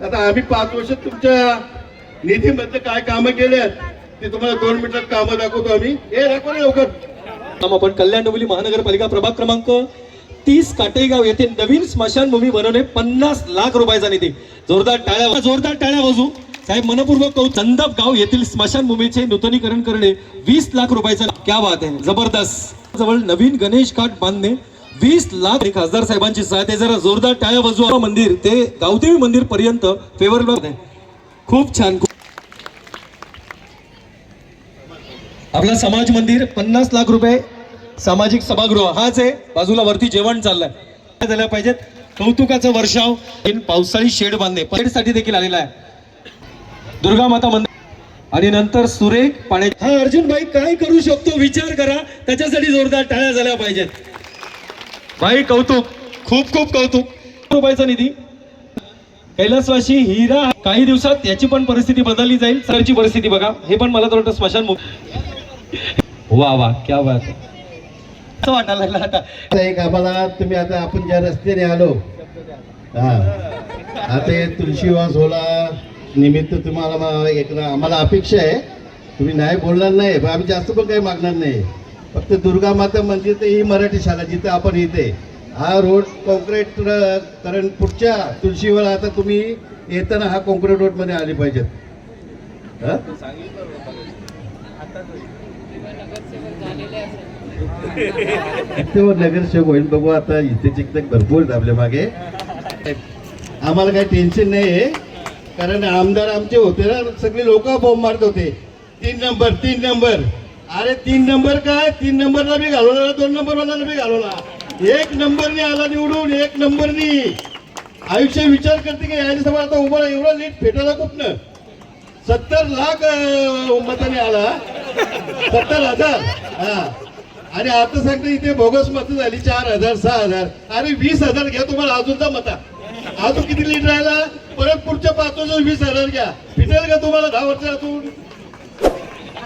आता आम्ही पाच वर्ष तुमच्या निधीमध्ये काय कामं केल्यात ते तुम्हाला दोन मिनिटात कामं दाखवतो आम्ही. हे दाखव लवकर. आपण कल्याण डोंबिवली महानगरपालिका प्रभाग क्रमांक तीस काटेगाव येथे नवीन स्मशानभूमी बनवणे पन्नास लाख रुपयाचा निधी. जोरदार टाळ्या जोरदार टाळ्या वाजू साहेब मनपूर्वक कौ चंदप गाव येथील स्मशानभूमीचे नूतनीकरण करणे वीस लाख रुपयाचा. क्या बात आहे. जबरदस्त. जवळ नवीन गणेश घाट बांधणे वीस लाख एक खासदार साहेबांची सहायता आहे. जरा जोरदार टाळ्या बाजू मंदिर ते गावदेवी मंदिर पर्यंत फेवर खूप छान खूप आपला समाज मंदिर पन्नास लाख रुपये सामाजिक सभागृह. हाच आहे बाजूला वरती जेवण चाललंय. झाल्या झालं पाहिजेत. कौतुकाचं वर्षाव. पावसाळी शेड बांधणे. साठी देखील आलेला आहे. दुर्गा माता मंदिर. आणि नंतर सुरेख पाण्या हा अर्जुन भाई काय करू शकतो? विचार करा. त्याच्यासाठी जोरदार टाळ्या झाल्या पाहिजेत. भाई कौतुक. खूप खूप कौतुक. रुपयाचा निधी. कैलासवासी हिरा काही दिवसात याची पण परिस्थिती बदलली जाईल. सरची परिस्थिती बघा. हे पण मला तर वाटतं स्मशान वा वा क्या बात आहे. असं वाटायला लागलं आता. एक आम्हाला तुम्ही आता आपण ज्या रस्त्याने आलो हा आता हे तुळशीवास होला. निमित्त तुम्हाला मा- एक ना- आम्हाला अपेक्षा आहे. तुम्ही नाही बोलणार नाही पण आम्ही जास्त पण काही मागणार नाही. फक्त दुर्गा माता मंदिर तर ही मराठी शाळा जिथे आपण इथे. हा रोड कॉन्क्रीट कारण पुढच्या तुळशीवर आता तुम्ही येताना हा कॉन्क्रीट रोडमध्ये आले पाहिजेत. तेव्हा नगरसेवक होईल. बघू आता इथे चिकतक भरपूर आपल्या मागे. आम्हाला काही टेन्शन नाही आहे कारण आमदार आमचे होते ना सगळे लोक बॉम्ब मारत होते. तीन नंबर तीन नंबर अरे तीन नंबर काय? तीन नंबरला बी घालवला दोन नंबर वाला बी घालवला. एक नंबरनी आला निवडून एक नंबरनी. आयुष्य विचार करते की याच्या समोर आता उभा एवढा लीट फेटायला कुठनं? सत्तर लाख मताने आला. सत्तर हजार. हा. आणि आता सांगते इथे बोगस मत झाली चार हजार सहा हजार. अरे वीस हजार घ्या तुम्हाला अजूनचा मता. अजून किती लीड राहिला? परत पुढच्या पाच वर्ष वीस हजार घ्या. फिटेल का तुम्हाला दहा वर्षातून?